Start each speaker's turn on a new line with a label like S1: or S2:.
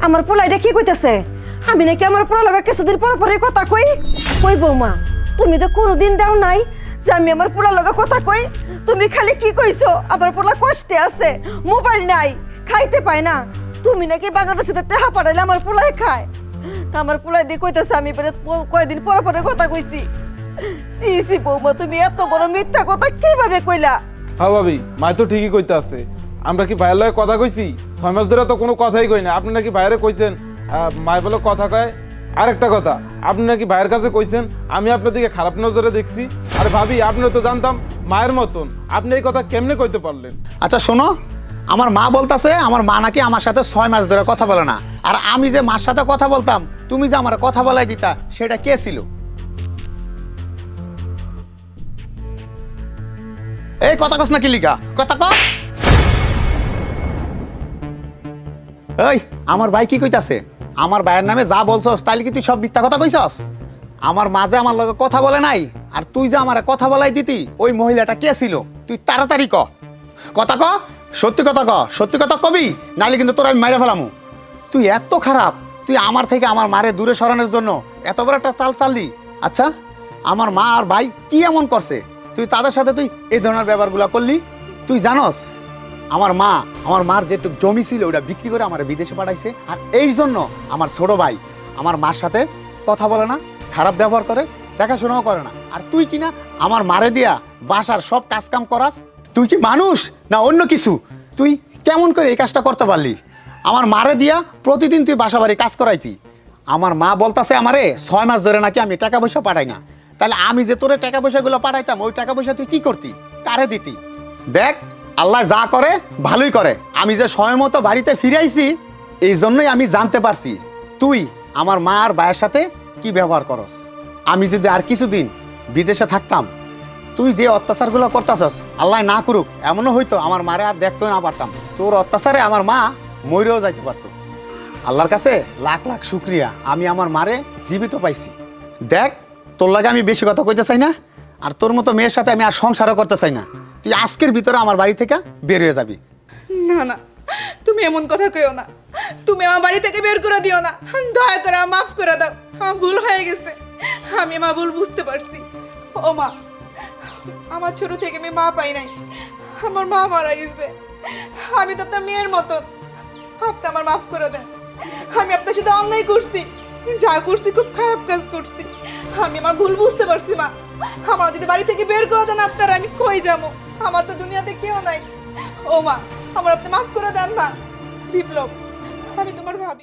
S1: আমার পোলাইটা কি কইতেছে? আমি নাকি আমার পোলা লগা কিছুদিন পর পরে কথা কই? কই বৌমা, তুমি তো কোনোদিন দাও নাই যে আমি আমার পোলা লগা কথা কই। তুমি খালি কি কইছো? আমার পোলা কষ্টে আছে, মোবাইল নাই, খাইতে পায় না। তুমি নাকি বাংলাদেশে টাকা পাঠাইলে আমার পোলাই খায়। তা আমার পোলাই দিয়ে কইতেছে, আমি বেরে প- কয়দিন পরে পরে কথা কইছি। সি সি বৌমা, তুমি এত বড় মিথ্যা কথা কীভাবে কইলা?
S2: হ্যাঁ ভাবি মায় তো ঠিকই কইতে আছে আমরা কি ভাইয়ের লগে কথা কইছি? ছয় মাস ধরে তো কোনো কথাই কই না। আপনি নাকি বাইরে কইছেন মায় বলে কথা কয়। আরেকটা কথা, আপনি নাকি ভাইয়ের কাছে কইছেন, আমি আপনার দিকে খারাপ নজরে দেখছি। আর ভাবি, আপনি তো জানতাম মায়ের মতন। আপনি এই কথা কেমনে কইতে পারলেন?
S3: আচ্ছা শোনো, আমার মা বলতাছে, আমার মা নাকি আমার সাথে ছয় মাস ধরে কথা বলে না। আর আমি যে মার সাথে কথা বলতাম, তুমি যে আমার কথা বলাই দিতা, সেটা কে ছিল? এই কথা কস না কি লিখা কথা ক এই, আমার ভাই কি কইতাছে? আমার ভাইয়ের নামে যা বলছস, তাইলে কি তুই সব মিথ্যা কথা কইছস? আমার মাঝে আমার লগে কথা বলে নাই, আর তুই যে আমার কথা বলাই দিতি, ওই মহিলাটা কে ছিল? তুই তাড়াতাড়ি ক। কথা ক, সত্যি কথা ক, সত্যি কথা কবি, নাইলে কিন্তু তোর আমি মাইরে ফেলামু। তুই এত খারাপ, তুই আমার থেকে আমার মারে দূরে সরানোর জন্য এত বড় একটা চাল চাললি। আচ্ছা আমার মা আর ভাই কি এমন করছে? তুই তাদের সাথে তুই এই ধরনের ব্যাপারগুলো করলি? তুই জানস? আমার মা, আমার মার যেটুক জমি ছিল ওটা বিক্রি করে আমার বিদেশে পাঠাইছে। আর এই জন্য আমার ছোট ভাই, আমার মার সাথে কথা বলে না, খারাপ ব্যবহার করে, দেখাশোনাও করে না। আর তুই কি না আমার মারে দিয়া বাসার সব কাজ কাম করাস? তুই কি মানুষ না অন্য কিছু? তুই কেমন করে এই কাজটা করতে পারলি? আমার মারে দিয়া প্রতিদিন তুই বাসা বাড়ি কাজ করাইতি। আমার মা বলতাছে আমারে, ছয় মাস ধরে নাকি আমি টাকা পয়সা পাঠাই না। তাহলে আমি যে তোরে টাকা পয়সাগুলো পাঠাইতাম, ওই টাকা পয়সা তুই কি করতি? কারে দিতি? দেখ আল্লাহ যা করে, ভালোই করে। আমি যে সময় মতো বাড়িতে ফিরে আইছি, এই জন্যই আমি জানতে পারছি, তুই আমার মা আর ভাইয়ের সাথে কি ব্যবহার করস? আমি যদি আর কিছুদিন বিদেশে থাকতাম, তুই যে অত্যাচারগুলো করতেছস, আল্লাহ না করুক, এমনও হইতো আমার মারে আর দেখতেও না পারতাম। তোর অত্যাচারে আমার মা মরেও যাইতে পারতো। আল্লাহর কাছে লাখ লাখ শুক্রিয়া, আমি আমার মারে জীবিত পাইছি। দেখ, তোর লাগে আমি বেশি কথা কইতে চাই না, আর তোর মতো মেয়ের সাথে আমি আর সংসারও করতে চাই না। তুই আজকের ভিতরে আমার বাড়ি থেকে বের হয়ে যাবি।
S4: না না, তুমি এমন কথা কইও না। তুমি আমার বাড়ি থেকে বের করে দিও না। দয়া করে মাফ করে দাও। আমার ভুল হয়ে গেছে। আমি আমার ভুল বুঝতে পারছি। ও মা, আমার ছোট থেকে আমি মা পাই নাই। আমার মা মারা গেছে। আমি তো আপনার মেয়ের মতন আপনি আমার মাফ করে দেন। আমি আপনার সাথে অন্যায় করছি। যা করছি, খুব খারাপ কাজ করছি। আমি আমার ভুল বুঝতে পারছি, মা। আমার যদি বাড়ি থেকে বের করে দেন আপনারা, আমি কই যাব? আমার তো দুনিয়াতে কেউ নাই। ও মা আমার আপনি মাফ করে দেন না। বিপ্লব, আমি তোমার ভাবি।